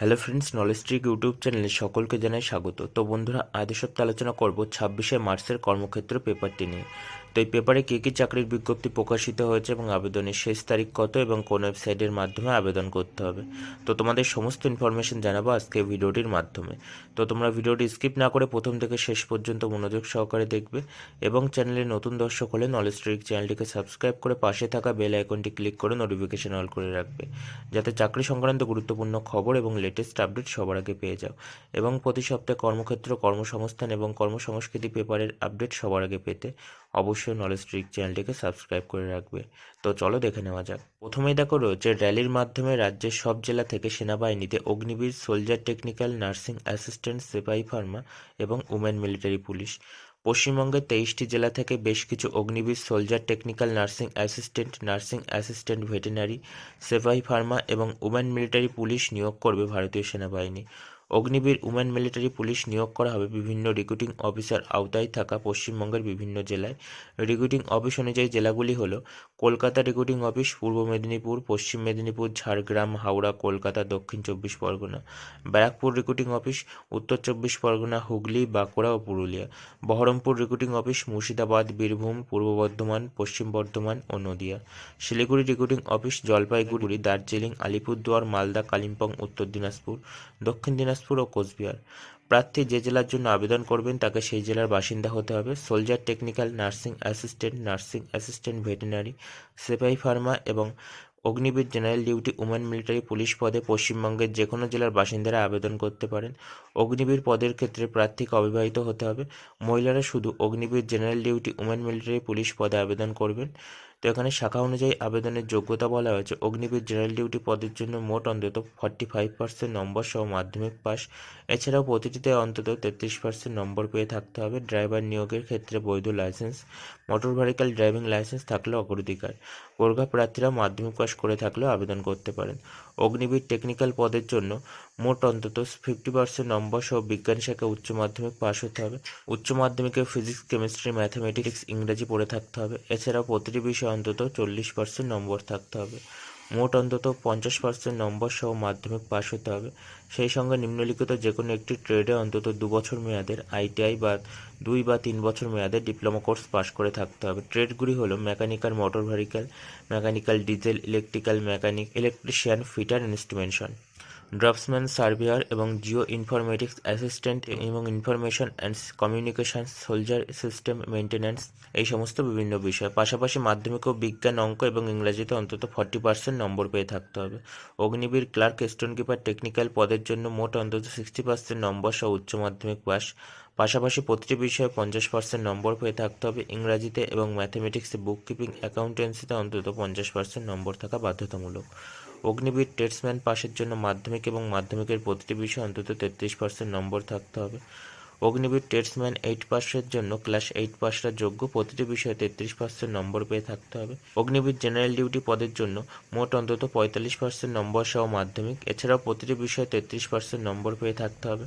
Hello friends knowledge trick YouTube চ্যানেলে সকলকে জানাই স্বাগত। তো বন্ধুরা, আজ সপ্তাহে আলোচনা করব ছাব্বিশে মার্চের কর্মক্ষেত্র পেপারটি নিয়ে। তো এই পেপারে কী কী চাকরির বিজ্ঞপ্তি প্রকাশিত হয়েছে এবং আবেদনের শেষ তারিখ কত এবং কোন ওয়েবসাইটের মাধ্যমে আবেদন করতে হবে? তো তোমাদের সমস্ত ইনফরমেশন জানাব আজকে ভিডিওটির মাধ্যমে। তো তোমরা ভিডিওটি স্কিপ না করে প্রথম থেকে শেষ পর্যন্ত মনোযোগ সহকারে দেখবে এবং চ্যানেলে নতুন দর্শক হলে নলেজ ট্রিক চ্যানেলটিকে সাবস্ক্রাইব করে পাশে থাকা বেল আইকনটি ক্লিক করে নোটিফিকেশন অল করে রাখবে। যাতে চাকরি সংক্রান্ত গুরুত্বপূর্ণ খবর এবং লেটেস্ট আপডেট সবার আগে পেয়ে যাও। এবং প্রতি সপ্তাহে কর্মক্ষেত্র, কর্মসংস্থান এবং কর্মসংস্কৃতি পেপারের আপডেট সবার আগে পেতে অবশ্যই নলেজ ট্রিক চ্যানেলটিকে সাবস্ক্রাইব করে রাখবে। তো চলো দেখে নেওয়া যাক। প্রথমেই দেখো রয়েছে র্যালির মাধ্যমে রাজ্যের সব জেলা থেকে সেনাবাহিনীতে Agniveer soldier technical nursing assistant সিপাহী ফার্মা এবং উমেন মিলিটারি পুলিশ পশ্চিমবঙ্গের তেইশটি জেলা থেকে বেশ কিছু Agniveer soldier technical nursing assistant nursing assistant veterinary সেফাই pharma এবং উমেন মিলিটারি পুলিশ নিয়োগ করবে ভারতীয় সেনাবাহিনী। অগ্নিবীর উমেন মিলিটারি পুলিশ নিয়োগ করা হবে বিভিন্ন রিক্রুটিং অফিসার আওতায় থাকা পশ্চিমবঙ্গের বিভিন্ন জেলায়। রিক্রুটিং অফিস অনুযায়ী জেলাগুলি হল কলকাতা রিক্রুটিং অফিস পূর্ব মেদিনীপুর, পশ্চিম মেদিনীপুর, ঝাড়গ্রাম, হাওড়া, কলকাতা, দক্ষিণ চব্বিশ পরগনা। ব্যারাকপুর রিক্রুটিং অফিস উত্তর চব্বিশ পরগনা, হুগলি, বাঁকুড়া ও পুরুলিয়া। বহরমপুর রিক্রুটিং অফিস মুর্শিদাবাদ, বীরভূম, পূর্ব বর্ধমান, পশ্চিম বর্ধমান ও Nadia. Siliguri recruiting office Jalpaiguri, Darjeeling, Alipurduar, Malda, Kalimpong, Uttar Dinajpur. দক্ষিণ দিনাজপুর ও কোচবিহার। প্রার্থী যে জেলার জন্য আবেদন করবেন তাকে সেই জেলার বাসিন্দা হতে হবে। Soldier technical nursing assistant nursing assistant veterinary সিপাহী ফার্মা এবং Agniveer general duty women military police পদে পশ্চিমবঙ্গের যে কোনো জেলার বাসিন্দারা আবেদন করতে পারেন। অগ্নিবীর পদের ক্ষেত্রে প্রার্থীকে অবিবাহিত হতে হবে। মহিলারা শুধু Agniveer general duty women military police পদে আবেদন করবেন। তো এখানে শাখা অনুযায়ী আবেদনের যোগ্যতা বলা হয়েছে। অগ্নিবীর জেনারেল ডিউটি পদের জন্য মোট অন্তত ফর্টি ফাইভ পার্সেন্ট নম্বর সহ মাধ্যমিক পাস এছাড়াও প্রতিটিতে অন্তত তেত্রিশ পার্সেন্ট নম্বর পেয়ে থাকতে হবে। ড্রাইভার নিয়োগের ক্ষেত্রে বৈধ licence, motor vehicle driving licence থাকলে অগ্রাধিকার। গোর্খা প্রার্থীরা মাধ্যমিক পাস করে থাকলেও আবেদন করতে পারেন। অগ্নিবীর টেকনিক্যাল পদের জন্য মোট অন্তত ফিফটি পার্সেন্ট নম্বর সহ বিজ্ঞান শাখায় উচ্চ মাধ্যমিক পাশ হতে হবে। উচ্চ মাধ্যমিকে ফিজিক্স কেমিস্ট্রি ম্যাথামেটিক্স ইংরাজি পড়ে থাকতে হবে। এছাড়াও প্রতিটি বিষয়ে অন্তত চল্লিশ পার্সেন্ট নম্বর থাকতে হবে। মোট অন্তত পঞ্চাশ পার্সেন্ট নম্বর সহ মাধ্যমিক পাশ হতে হবে। সেই সঙ্গে নিম্নলিখিত যে কোনো একটি ট্রেডে অন্তত দু বছর মেয়াদের আইটিআই বা দুই বা তিন বছর মেয়াদের ডিপ্লোমা কোর্স পাশ করে থাকতে হবে। ট্রেডগুলি হলো mechanical motor vehicle mechanical diesel electrical mechanic electrician fitter instrumentation draughtsman, surveyor এবং জিও ইনফরমেটিক্স অ্যাসিস্ট্যান্ট এবং information and communication soldier system maintenance এই সমস্ত বিভিন্ন বিষয়। পাশাপাশি মাধ্যমিক ও বিজ্ঞান অঙ্ক এবং ইংরাজিতে অন্তত ফর্টি পার্সেন্ট নম্বর পেয়ে থাকতে হবে। Agniveer clerk store keeper technical পদের জন্য মোট অন্তত সিক্সটি পার্সেন্ট নম্বর সহ উচ্চ মাধ্যমিক পাস। পাশাপাশি প্রতিটি বিষয়ে পঞ্চাশ পার্সেন্ট নম্বর পেয়ে থাকতে হবে। ইংরাজিতে এবং ম্যাথমেটিক্সে বুক কিপিং অ্যাকাউন্টেন্সিতে অন্তত পঞ্চাশ পার্সেন্ট নম্বর থাকা বাধ্যতামূলক। অগ্নিবীর টেটসম্যান পাশের জন্য মাধ্যমিক এবং মাধ্যমিকের প্রতিটি বিষয়ে অন্তত তেত্রিশ পার্সেন্ট নম্বর থাকতে হবে। অগ্নিবীর টেটসম্যান এইট পাসের জন্য ক্লাস এইট পাসরা যোগ্য, প্রতিটি বিষয়ে তেত্রিশ পার্সেন্ট নম্বর পেয়ে থাকতে হবে। অগ্নিবীর জেনারেল ডিউটি পদের জন্য মোট অন্তত পঁয়তাল্লিশ পার্সেন্ট নম্বর সহ মাধ্যমিক, এছাড়াও প্রতিটি বিষয়ে তেত্রিশ পার্সেন্ট নম্বর পেয়ে থাকতে হবে।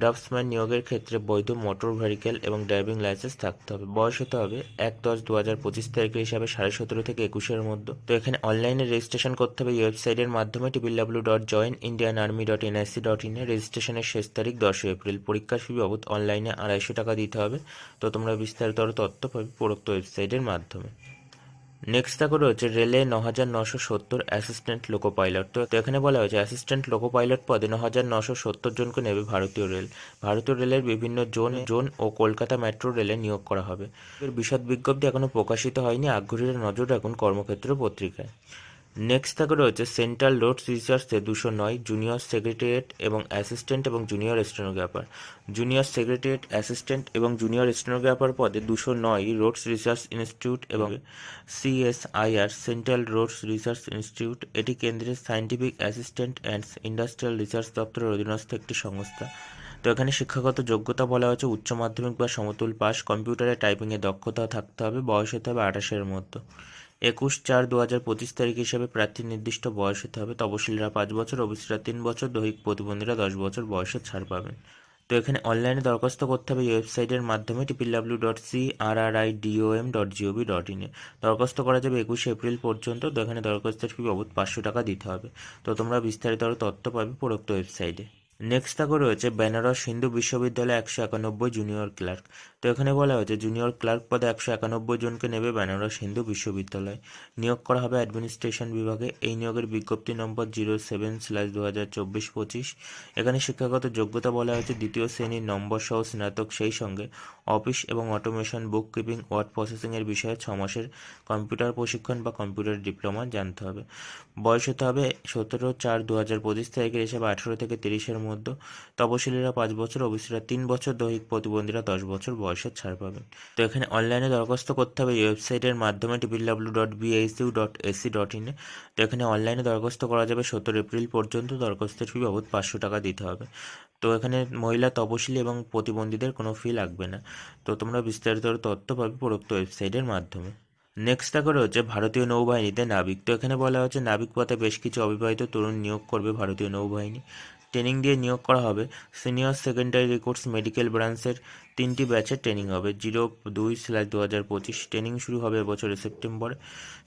ড্রাফটসম্যান নিয়োগের ক্ষেত্রে বৈধ মোটর ভেহিক্যাল এবং ড্রাইভিং লাইসেন্স থাকতে হবে। বয়স হতে হবে এক দশ দু হাজার পঁচিশ তারিখের হিসাবে সাড়ে সতেরো থেকে একুশের মধ্যে। তো এখানে অনলাইনে রেজিস্ট্রেশন করতে হবে। ওয়েবসাইটের মাধ্যমে triple W dot join Indian army dot NIC dot ইনে রেজিস্ট্রেশনের শেষ তারিখ দশই এপ্রিল। পরীক্ষার ফি বাবদ অনলাইনে আড়াইশো টাকা দিতে হবে। তো তোমরা বিস্তারিত তথ্য পাবে উপরোক্ত ওয়েবসাইটের মাধ্যমে। নেক্সট দেখো রয়েছে রেলে ন হাজার নশো সত্তর অ্যাসিস্ট্যান্ট লোকো পাইলট তো এখানে বলা হয়েছে অ্যাসিস্ট্যান্ট লোকো পাইলট পদে ন হাজার নশো সত্তর জনকে নেবে ভারতীয় রেল। ভারতীয় রেলের বিভিন্ন জোন জোন ও কলকাতা মেট্রো রেলে নিয়োগ করা হবে। বিশদ বিজ্ঞপ্তি এখনও প্রকাশিত হয়নি। আগ্রহীরা নজর রাখুন কর্মক্ষেত্র পত্রিকায়। নেক্সট থাকে রয়েছে সেন্ট্রাল রোডস রিসার্চে দুশো নয় জুনিয়র সেক্রেটারিয়েট এবং অ্যাসিস্ট্যান্ট এবং junior stenographer junior secretariat assistant এবং জুনিয়র স্টেনোগ্রাফার পদে দুশো নয় রোডস রিসার্চ ইনস্টিটিউট এবং CSIR central roads research institute এটি কেন্দ্রের scientific assistant and industrial research দপ্তরের অধীনস্থ একটি সংস্থা। তো এখানে শিক্ষাগত যোগ্যতা বলা হয়েছে, উচ্চ মাধ্যমিক বা সমতুল পাস কম্পিউটারে টাইপিংয়ে দক্ষতা থাকতে হবে, বয়স হতে হবে আঠাশের মধ্যে একুশ চার দু হাজার পঁচিশ তারিখ হিসাবে প্রার্থীর নির্দিষ্ট বয়স হতে হবে। তপশিলীরা পাঁচ বছর ওবিসিরা তিন বছর দৈহিক প্রতিবন্ধীরা দশ বছর বয়সের ছাড় পাবেন। তো এখানে অনলাইনে দরখাস্ত করতে হবে ওয়েবসাইটের মাধ্যমে triple W dot C R R I DOM dot GOV dot ইনে দরখাস্ত করা যাবে একুশে এপ্রিল পর্যন্ত। তো এখানে দরখাস্তের ফি বাবদ পাঁচশো টাকা দিতে হবে। তো তোমরা বিস্তারিত আরও তথ্য পাবে উপরোক্ত ওয়েবসাইটে। নেক্সট থাকো রয়েছে বেনারস হিন্দু বিশ্ববিদ্যালয়ে একশো একানব্বই জুনিয়র ক্লার্ক তো এখানে বলা হয়েছে জুনিয়র ক্লার্ক পদে একশো একানব্বই জনকে নেবে বেনারস হিন্দু বিশ্ববিদ্যালয়। নিয়োগ করা হবে অ্যাডমিনিস্ট্রেশন বিভাগে। এই নিয়োগের বিজ্ঞপ্তি নম্বর জিরো সেভেন স্ল্যাশ দু হাজার চব্বিশ পঁচিশ। এখানে শিক্ষাগত যোগ্যতা বলা হয়েছে, দ্বিতীয় শ্রেণির নম্বর সহ স্নাতক, সেই সঙ্গে অফিস এবং অটোমেশন বুক কিপিং ওয়ার্ড প্রসেসিংয়ের বিষয়ে ছ মাসের কম্পিউটার প্রশিক্ষণ বা কম্পিউটার ডিপ্লোমা জানতে হবে। বয়স হতে হবে সতেরো চার দু হাজার পঁচিশ তারিখের হিসাবে আঠেরো থেকে তিরিশের মধ্যে। তপশিলীরা পাঁচ বছর ওবিসিরা তিন বছর, দৈহিক প্রতিবন্ধীরা দশ বছর বয়সের ছাড় পাবেন। তো এখানে অনলাইনে দরখাস্ত করতে হবে ওয়েবসাইটের মাধ্যমে triple W dot BHU dot AC dot ইনে তো এখানে অনলাইনে দরখাস্ত করা যাবে সতেরো এপ্রিল পর্যন্ত দরখাস্তের ফি বাবদ পাঁচশো টাকা দিতে হবে। তো এখানে মহিলা তপশিলি এবং প্রতিবন্ধীদের কোনো ফি লাগবে না। তো তোমরা বিস্তারিত তথ্য পাবে উপরোক্ত ওয়েবসাইটের মাধ্যমে। নেক্সট থাকে রয়েছে ভারতীয় নৌবাহিনীতে নাবিক। তো এখানে বলা হচ্ছে নাবিক পথে বেশ কিছু অবিবাহিত তরুণ নিয়োগ করবে ভারতীয় নৌবাহিনী। ট্রেনিং দিয়ে নিয়োগ করা হবে। সিনিয়র সেকেন্ডারি রেকর্ডস মেডিকেল ব্রাঞ্চের তিনটি ব্যাচের ট্রেনিং হবে। জিরো দুই স্ল্যাশ দু হাজার পঁচিশ ট্রেনিং শুরু হবে এবছরের সেপ্টেম্বরে।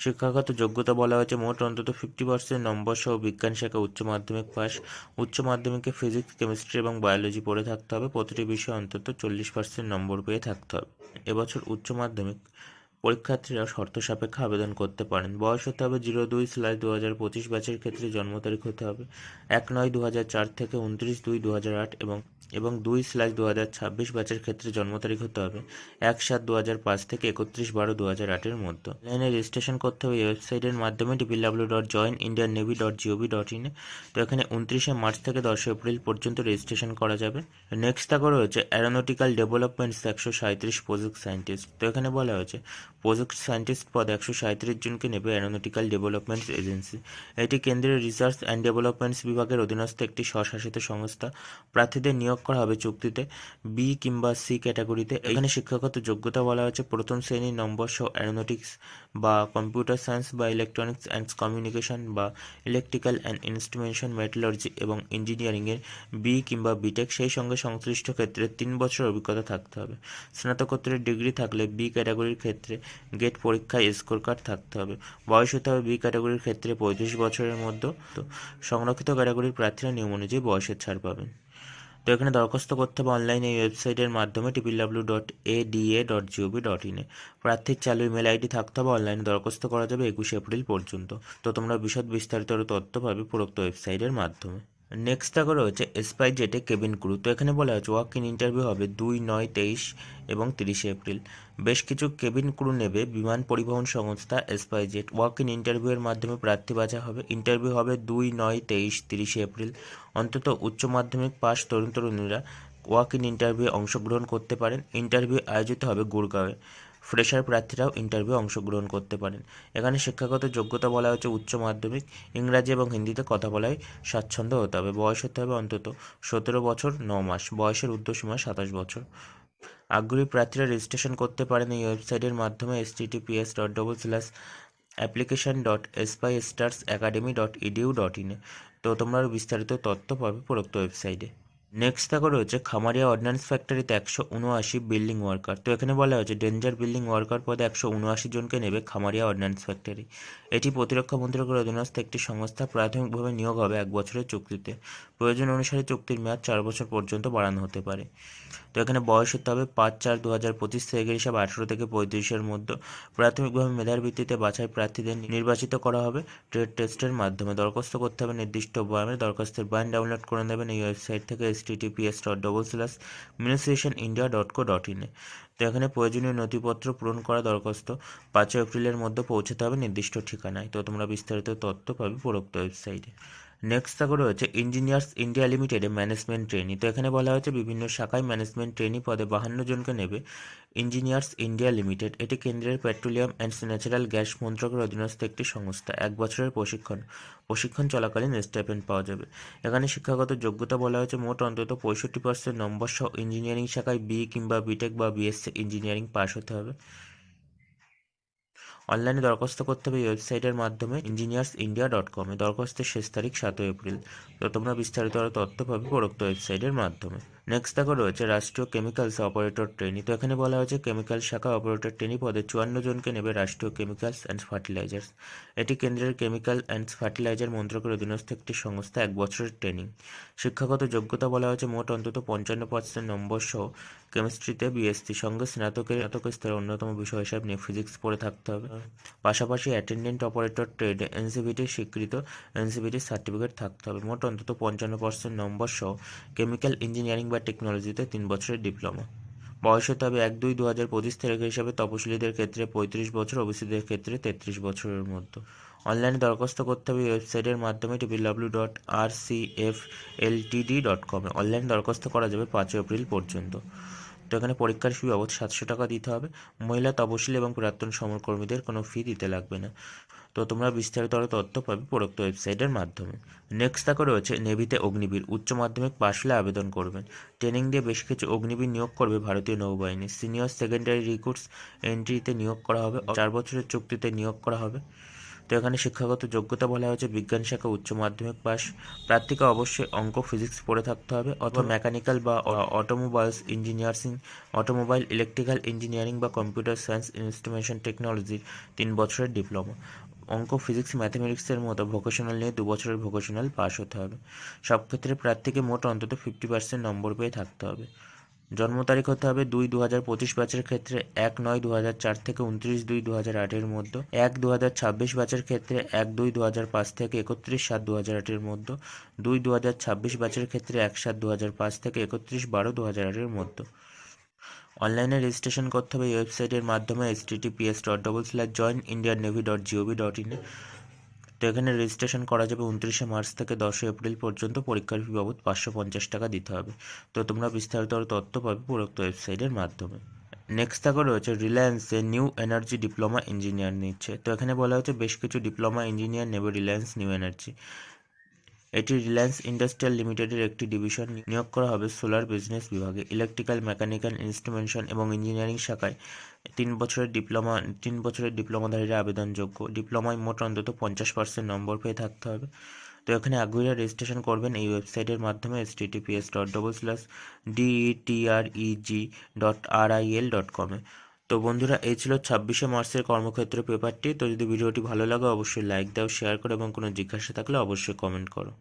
শিক্ষাগত যোগ্যতা বলা হয়েছে, মোট অন্তত ফিফটি পার্সেন্ট নম্বর সহ বিজ্ঞান শাখা উচ্চ মাধ্যমিক পাস। উচ্চ মাধ্যমিকে ফিজিক্স কেমিস্ট্রি এবং বায়োলজি পড়ে থাকতে হবে। প্রতিটি বিষয়ে অন্তত চল্লিশ পার্সেন্ট নম্বর পেয়ে থাকতে হবে। এবছর উচ্চ মাধ্যমিক পরীক্ষার্থীরা শর্ত সাপেক্ষে আবেদন করতে পারেন। বয়স হতে হবে জিরো দুই স্ল্যাশ দু হাজার পঁচিশ ব্যাচের ক্ষেত্রে জন্ম তারিখ হতে হবে এক নয় দু হাজার চার থেকে উনত্রিশ দুই দু হাজার আট এবং এবং দুই স্ল্যাশ দু হাজার ছাব্বিশ ব্যাচের ক্ষেত্রে জন্ম তারিখ হতে হবে এক সাত দু হাজার পাঁচ থেকে একত্রিশ বারো দু হাজার আটের মধ্যে। অনলাইনে রেজিস্ট্রেশন করতে হবে। এই ওয়েবসাইটের মাধ্যমে triple W dot join Indian navy dot GOV dot ইনে তো এখানে উনত্রিশে মার্চ থেকে দশই এপ্রিল পর্যন্ত রেজিস্ট্রেশন করা যাবে। নেক্সট থাকা রয়েছে অ্যারোনটিক্যাল ডেভেলপমেন্টস একশো সাঁত্রিশ প্রজেক্ট সায়েন্টিস্ট তো এখানে বলা হয়েছে প্রজেক্ট সায়েন্টিস্ট পদ একশো সাঁত্রিশ জনকে নেবে অ্যারোনটিক্যাল ডেভেলপমেন্টস এজেন্সি এটি কেন্দ্রীয় রিসার্চ অ্যান্ড ডেভেলপমেন্টস বিভাগের অধীনস্থ একটি স্বশাসিত সংস্থা। প্রার্থীদের নিয়োগ করা হবে চুক্তিতে বি কিংবা সি ক্যাটাগরিতে। এখানে শিক্ষাগত যোগ্যতা বলা হয়েছে প্রথম শ্রেণির নম্বর সহ অ্যারোনটিক্স বা কম্পিউটার সায়েন্স বা ইলেকট্রনিক্স অ্যান্ড কমিউনিকেশন বা ইলেকট্রিক্যাল অ্যান্ড ইনস্ট্রুমেন্টেশন মেটালজি এবং ইঞ্জিনিয়ারিংয়ের বি কিংবা বিটেক সেই সঙ্গে সংশ্লিষ্ট ক্ষেত্রে তিন বছর অভিজ্ঞতা থাকতে হবে। স্নাতকোত্তরের ডিগ্রি থাকলে বি ক্যাটাগরির ক্ষেত্রে গেট পরীক্ষায় স্কোর কার্ড থাকতে হবে। বয়স হতে হবে বি ক্যাটাগরির ক্ষেত্রে পঁয়ত্রিশ বছরের মধ্যে। তো সংরক্ষিত ক্যাটাগরির প্রার্থীরা নিয়ম অনুযায়ী বয়সের ছাড় পাবেন। তো এখানে দরখাস্ত করতে হবে অনলাইনে এই ওয়েবসাইটের মাধ্যমে triple W dot A DA dot GOV dot ইনে প্রার্থীর চালু ইমেল আইডি থাকতে হবে অনলাইনে দরখাস্ত করা যাবে একুশে এপ্রিল পর্যন্ত। তো তোমরা বিশদ বিস্তারিত তথ্য পাবে উপরোক্ত ওয়েবসাইটের মাধ্যমে। নেক্সট থাকা রয়েছে স্পাই জেটে কেবিন ক্রু তো এখানে বলা হয়েছে ওয়াক ইন ইন্টারভিউ হবে দুই, নয়, তেইশ এবং তিরিশে এপ্রিল। বেশ কিছু কেবিন ক্রু নেবে বিমান পরিবহন সংস্থা স্পাই জেট ওয়াক ইন ইন্টারভিউয়ের মাধ্যমে প্রার্থী বাছা হবে। ইন্টারভিউ হবে দুই, নয়, তেইশ, তিরিশে এপ্রিল। অন্তত উচ্চ মাধ্যমিক পাস তরুণ তরুণীরা ওয়াক ইন ইন্টারভিউ অংশগ্রহণ করতে পারেন। ইন্টারভিউ আয়োজিত হবে গুড়গাঁওয়ে ফ্রেশার প্রার্থীরাও ইন্টারভিউ অংশগ্রহণ করতে পারেন। এখানে শিক্ষাগত যোগ্যতা বলা হচ্ছে উচ্চ মাধ্যমিক, ইংরাজি এবং হিন্দিতে কথা বলায় স্বাচ্ছন্দ্য হতে হবে। বয়স হতে হবে অন্তত সতেরো বছর, ন মাস। বয়সের ঊর্ধ্বসীমা সাতাশ বছর। আগ্রহী প্রার্থীরা রেজিস্ট্রেশন করতে পারেন এই ওয়েবসাইটের মাধ্যমে https dot double slash application dot espy stars academy dot EDU dot ইনে তো তোমরা বিস্তারিত তথ্য পাবে উপরোক্ত ওয়েবসাইটে। নেক্সট দেখো রয়েছে খামারিয়া অর্ডিন্যান্স ফ্যাক্টরিতে একশো উনআশি বিল্ডিং ওয়ার্কার তো এখানে বলা হয়েছে ডেঞ্জার বিল্ডিং ওয়ার্কার পদে একশো উনআশি জনকে নেবে খামারিয়া অর্ডিন্যান্স ফ্যাক্টরি এটি প্রতিরক্ষা মন্ত্রকের অধীনস্থ একটি সংস্থা প্রাথমিকভাবে নিয়োগ হবে এক বছরের চুক্তিতে। প্রয়োজন অনুসারে চুক্তির মেয়াদ চার বছর পর্যন্ত বাড়ানো হতে পারে। তো এখানে বয়স হতে হবে পাঁচ চার দু হাজার পঁচিশ থেকে হিসাব আঠেরো থেকে পঁয়ত্রিশের মধ্যে। প্রাথমিকভাবে মেধার ভিত্তিতে বাছাই প্রার্থীদের নির্বাচিত করা হবে। ট্রেড টেস্টের মাধ্যমে দরখাস্ত করতে হবে নির্দিষ্ট বয়ামে। দরখাস্তের বয়ান ডাউনলোড করে নেবেন এই ওয়েবসাইট থেকে https dot double slash ministration India dot co dot ইনে তো এখানে প্রয়োজনীয় নথিপত্র পূরণ করা দরখাস্ত পাঁচই এপ্রিলের মধ্যে পৌঁছাতে হবে নির্দিষ্ট ঠিকানায়। তো তোমরা বিস্তারিত তথ্য পাবে উপরোক্ত ওয়েবসাইটে। নেক্সট থাকা রয়েছে ইঞ্জিনিয়ার্স ইন্ডিয়া লিমিটেডে ম্যানেজমেন্ট ট্রেনি তো এখানে বলা হয়েছে বিভিন্ন শাখায় ম্যানেজমেন্ট ট্রেনি পদে বাহান্ন জনকে নেবে ইঞ্জিনিয়ার্স ইন্ডিয়া লিমিটেড এটি কেন্দ্রের পেট্রোলিয়াম অ্যান্ড ন্যাচারাল গ্যাস মন্ত্রকের অধীনস্থ একটি সংস্থা। এক বছরের প্রশিক্ষণ। প্রশিক্ষণ চলাকালীন স্টাইপেন্ড পাওয়া যাবে। এখানে শিক্ষাগত যোগ্যতা বলা হয়েছে মোট অন্তত পঁয়ষট্টি পার্সেন্ট নম্বর সহ ইঞ্জিনিয়ারিং শাখায় বি কিংবা বিটেক বা বিএসসি ইঞ্জিনিয়ারিং পাস হতে হবে। অনলাইনে দরখাস্ত করতে হবে এই ওয়েবসাইটের মাধ্যমে ইঞ্জিনিয়ার্স ইন্ডিয়া ডট কমে দরখাস্তের শেষ তারিখ সাতই এপ্রিল। তো তোমরা বিস্তারিত আরও তথ্য পাবে উপরোক্ত ওয়েবসাইটের মাধ্যমে। নেক্সট দেখো রয়েছে রাষ্ট্রীয় কেমিক্যালস অপারেটর ট্রেনি তো এখানে বলা হয়েছে কেমিক্যাল শাখা অপারেটর ট্রেনি পদে চুয়ান্ন জনকে নেবে রাষ্ট্রীয় কেমিক্যালস অ্যান্ড ফার্টিলাইজার্স এটি কেন্দ্রের কেমিক্যাল অ্যান্ড ফার্টিলাইজার মন্ত্রকের অধীনস্থ একটি সংস্থা, এক বছরের ট্রেনিং শিক্ষাগত যোগ্যতা বলা হয়েছে মোট অন্তত পঞ্চান্ন পার্সেন্ট নম্বর সহ কেমিস্ট্রিতে বিএসসি সঙ্গে স্নাতকের স্নাতক স্তরের অন্যতম বিষয় হিসাবে নিয়ে ফিজিক্স পড়ে থাকতে হবে। পাশাপাশি অ্যাটেন্ডেন্ট অপারেটর ট্রেডে এনসিবিটির স্বীকৃত এনসিবিটির সার্টিফিকেট থাকতে হবে। মোট অন্তত পঞ্চান্ন পার্সেন্ট নম্বর সহ কেমিক্যাল ইঞ্জিনিয়ারিং বা টেকনোলজিতে তিন বছরের ডিপ্লোমা। বয়স হতে হবে এক দুই দু হাজার পঁচিশ তারিখ হিসাবে তপশিলীদের ক্ষেত্রে পঁয়ত্রিশ বছর, ওবিসিদের ক্ষেত্রে তেত্রিশ বছরের মধ্যে। অনলাইনে দরখাস্ত করতে হবে ওয়েবসাইটের মাধ্যমে triple W dot R C F L dot কমে অনলাইন দরখাস্ত করা যাবে পাঁচই এপ্রিল পর্যন্ত। তো এখানে পরীক্ষার ফি বাবদ সাতশো টাকা দিতে হবে, মহিলা তপশিলি এবং প্রাক্তন সমরকর্মীদের কোনো ফি দিতে লাগবে না। তো তোমরা বিস্তারিত আরও তথ্য পাবে উপরোক্ত ওয়েবসাইটের মাধ্যমে। নেক্সট তাকে রয়েছে নেভিতে অগ্নিবীর। উচ্চ মাধ্যমিক পাশ হলে আবেদন করবেন। ট্রেনিং দিয়ে বেশ কিছু অগ্নিবীর নিয়োগ করবে ভারতীয় নৌবাহিনী। সিনিয়র সেকেন্ডারি রিক্রুটস এন্ট্রিতে নিয়োগ করা হবে। চার বছরের চুক্তিতে নিয়োগ করা হবে। তো এখানে শিক্ষাগত যোগ্যতা বলা হয়েছে বিজ্ঞান শাখা উচ্চ মাধ্যমিক পাস। প্রার্থীকে অবশ্যই অঙ্ক ফিজিক্স পড়ে থাকতে হবে অথবা মেকানিক্যাল বা automobiles engineering automobile electrical engineering বা কম্পিউটার সায়েন্স ইনস্ট্রুমেন্টেশন টেকনোলজির তিন বছরের ডিপ্লোমা অঙ্ক ফিজিক্স ম্যাথামেটিক্সের মতো ভোকেশনাল নিয়ে দু বছরের ভোকেশনাল পাস হতে হবে। সব ক্ষেত্রে প্রার্থীকে মোট অন্তত ফিফটি পার্সেন্ট নম্বর পেয়ে থাকতে হবে। জন্ম তারিখ হতে হবে দুই দু হাজার পঁচিশ ব্যাচের ক্ষেত্রে, এক নয় দু হাজার চার থেকে উনত্রিশ দুই দু হাজার আটের মধ্যে, এক দু হাজার ছাব্বিশ ব্যাচের ক্ষেত্রে, এক দুই দু হাজার পাঁচ থেকে একত্রিশ সাত দু হাজার আটের মধ্যে, দুই দু হাজার ছাব্বিশ ব্যাচের ক্ষেত্রে এক সাত দু হাজার পাঁচ থেকে একত্রিশ বারো দু হাজার আটের মধ্যে। অনলাইনে রেজিস্ট্রেশন করতে হবে এই ওয়েবসাইটের মাধ্যমে https dot double slash join Indian navy dot GOV dot ইনে তো এখানে রেজিস্ট্রেশন করা যাবে উনত্রিশে মার্চ থেকে দশই এপ্রিল পর্যন্ত। পরীক্ষার ফি বাবদ পাঁচশো পঞ্চাশ টাকা দিতে হবে। তো তোমরা বিস্তারিত আরও তথ্য পাবে পুরোক্ত ওয়েবসাইটের মাধ্যমে। নেক্সট থাকা রয়েছে রিলায়েন্সে নিউ এনার্জি ডিপ্লোমা ইঞ্জিনিয়ার নিচ্ছে। তো এখানে বলা হচ্ছে বেশ কিছু ডিপ্লোমা ইঞ্জিনিয়ার নেবে রিলায়েন্স নিউ এনার্জি এটি রিলায়েন্স ইন্ডাস্ট্রিয়াল লিমিটেডের একটি ডিভিশন। নিয়োগ করা হবে সোলার বিজনেস বিভাগে। ইলেকট্রিক্যাল, মেকানিক্যাল, ইনস্ট্রুমেন্টেশন এবং ইঞ্জিনিয়ারিং শাখায় তিন বছরের ডিপ্লোমা, তিন বছরের ডিপ্লোমাধারীরা আবেদনযোগ্য। ডিপ্লোমায় মোট অন্তত পঞ্চাশ পার্সেন্ট নম্বর পেয়ে থাকতে হবে। তো এখানে আগ্রহীরা রেজিস্ট্রেশন করবেন এই ওয়েবসাইটের মাধ্যমে https dot double slash DETREG dot R I L dot কমে তো বন্ধুরা, এই ছিল ছাব্বিশে মার্চের কর্মক্ষেত্র পেপারটি। তো যদি ভিডিওটি ভালো লাগে, অবশ্যই লাইক দাও শেয়ার করো এবং কোনো জিজ্ঞাসা থাকলে অবশ্যই কমেন্ট করো।